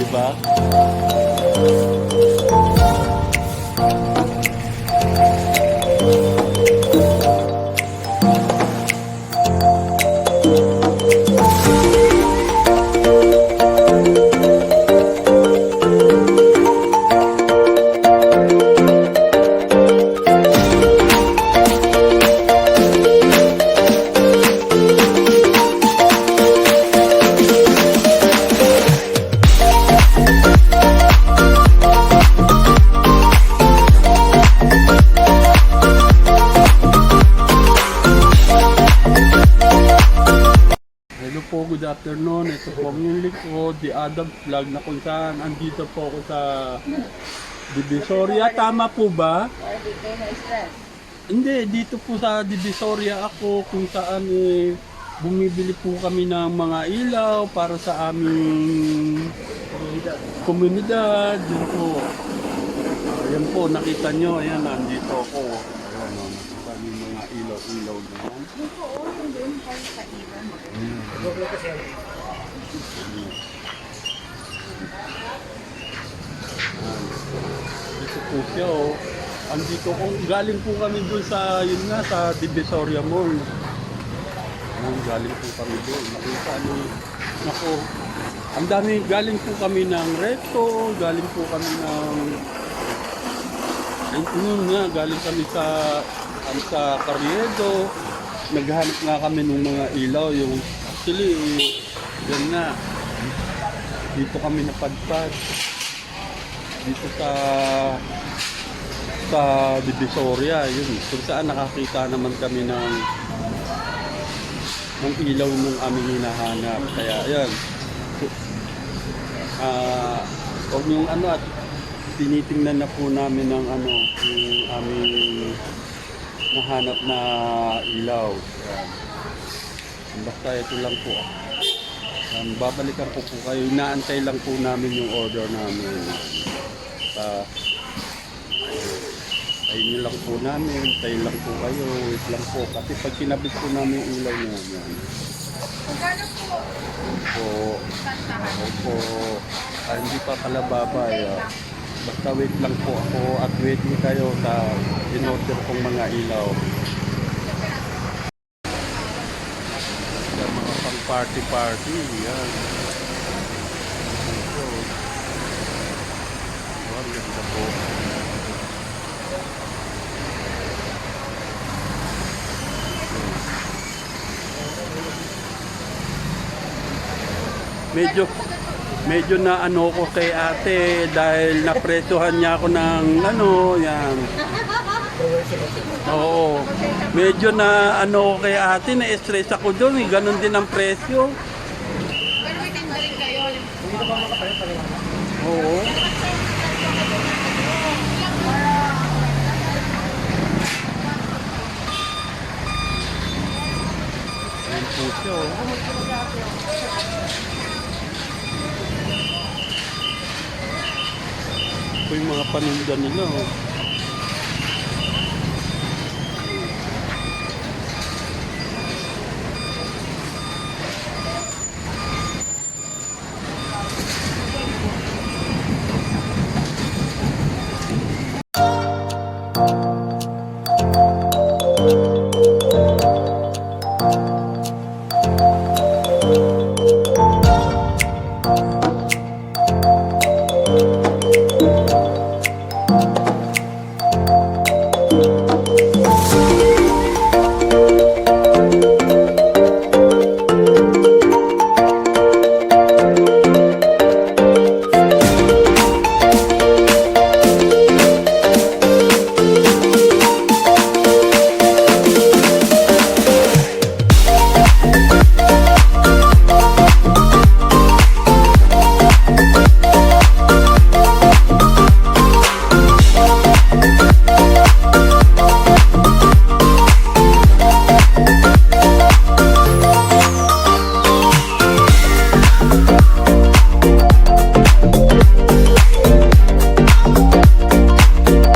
di ba? Po, good afternoon. Ito po ang inyong likod, The Adam Vlog na kung saan andito po ako sa Divisoria. Tama po ba? Hindi, dito po sa Divisoria ako kung saan eh, bumibili po kami ng mga ilaw para sa aming komunidad. Yun po. Ayan po, nakita nyo. Ayan, nandito ako. Ayan, oh, nakita nyo yung mga ilaw-ilaw na yan. Dito, oh, yung doon kayo sa ilan. Dito po siya oh. Andito kung galing po kami doon sa yun nga sa Divisoria Mall. Ayan, galing po kami doon. Nakita ni Nako. Ang dami galing po kami ng Recto, galing po kami ng yun nga, galing kami sa ang sa Carriedo. Naghanap nga kami ng mga ilaw, yung actually, yan nga. Dito kami napadpad. Dito sa sa Divisoria, yun. Kung saan nakakita naman kami ng ng ilaw nung aming hinahanap. Kaya, yan. Ah, huwag niyong ano at tinitingnan na po namin ng ano, yung aming nahanap na ilaw. Yan. Basta ito lang po. Um, babalikan ko po kayo. Inaantay lang po namin yung order namin. Tayo niyo lang po namin. Tayo lang po kayo. Wait lang po. Kasi pag kinabit po namin yung ilaw na yan. Magkano po? Po, Kantahan. Opo. Ah, hindi pa pala babay. ah. Basta wait lang po ako at waiting kayo sa in-order kong mga ilaw. Sa mga pang party-party. Yan. Ito. Oh, ang ganda po. Medyo medyo na ano ko kay ate dahil napresuhan niya ako ng ano, yan. Oo. Medyo na ano ko kay ate, na-stress ako doon, eh. ganun din ang presyo. Pero may tinda rin kayo. Oo. Ayan po yung mga paninda nila, oh.